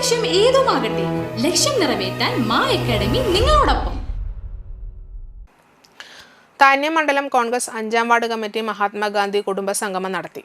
ലക്ഷ്യം ഏതുമാകട്ടെ ലക്ഷ്യം നിറവേറ്റാൻ മാ അക്കാഡമി നിങ്ങളോടൊപ്പം. താന്യം മണ്ഡലം കോൺഗ്രസ് അഞ്ചാം വാർഡ് കമ്മിറ്റി മഹാത്മാഗാന്ധി കുടുംബ സംഗമം നടത്തി.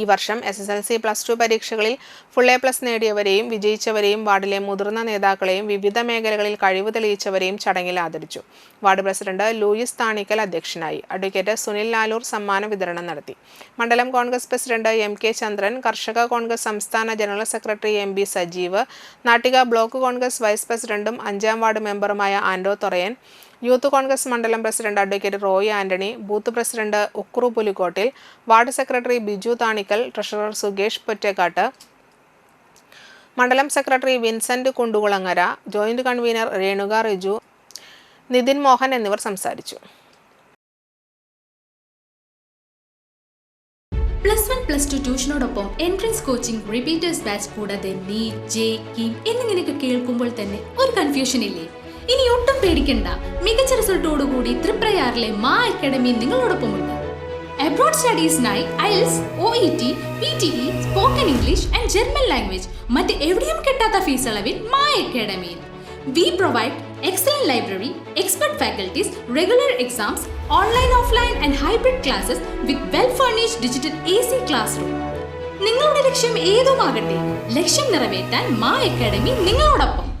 ഈ വർഷം S S L C plus two പരീക്ഷകളിൽ ഫുൾ എ പ്ലസ് നേടിയവരെയും വിജയിച്ചവരെയും വാർഡിലെ മുതിർന്ന നേതാക്കളെയും വിവിധ മേഖലകളിൽ കഴിവ് തെളിയിച്ചവരെയും ചടങ്ങിൽ ആദരിച്ചു. വാർഡ് പ്രസിഡന്റ് ലൂയിസ് താണിക്കൽ അധ്യക്ഷനായി. അഡ്വക്കേറ്റ് സുനിൽ ലാലൂർ സമ്മാന വിതരണം നടത്തി. മണ്ഡലം Congress president M K Chandran കർഷക കോൺഗ്രസ് സംസ്ഥാന general secretary M B Sajeev Nattika block Congress vice പ്രസിഡന്റും അഞ്ചാം വാർഡ് മെമ്പറുമായ ആൻഡോ തൊറയൻ യൂത്ത് കോൺഗ്രസ് മണ്ഡലം president advocate Roy Antony booth president Ukru Pulikottil ward secretary Biju Thanikkal treasurer സുഗേഷ് Pottekkatt. മണ്ഡലം secretary Vincent Kundukulangara joint convener Renuka Riju Nithin Mohan എന്നിവർ സംസാരിച്ചു. Plus one plus two ട്യൂഷനോടൊപ്പം entrance coaching repeaters batch കൂടാതെ NEET J KEAM എന്നിങ്ങനെയൊക്കെ കേൾക്കുമ്പോൾ തന്നെ ഒരു confusion ഇല്ലേ ഇനി ഒട്ടും പേടിക്കണ്ട. മികച്ച റിസൾട്ടോടുകൂടി തൃപ്രയാറിലെ മാ അക്കാഡമി നിങ്ങളോടൊപ്പമുണ്ട്. Abroad സ്റ്റഡീസിനായി IELTS O E T P T E spoken English and German language മറ്റ് എവിടെയും കിട്ടാത്ത ഫീസ് അളവിൽ Maa അക്കാഡമിയിൽ we provide excellent library expert faculties regular exams online offline and hybrid classes with well furnished digital A C class room നിങ്ങളുടെ ലക്ഷ്യം ഏതുമാകട്ടെ? ലക്ഷ്യം നിറവേറ്റാൻ മാ അക്കാഡമി നിങ്ങളോടൊപ്പം.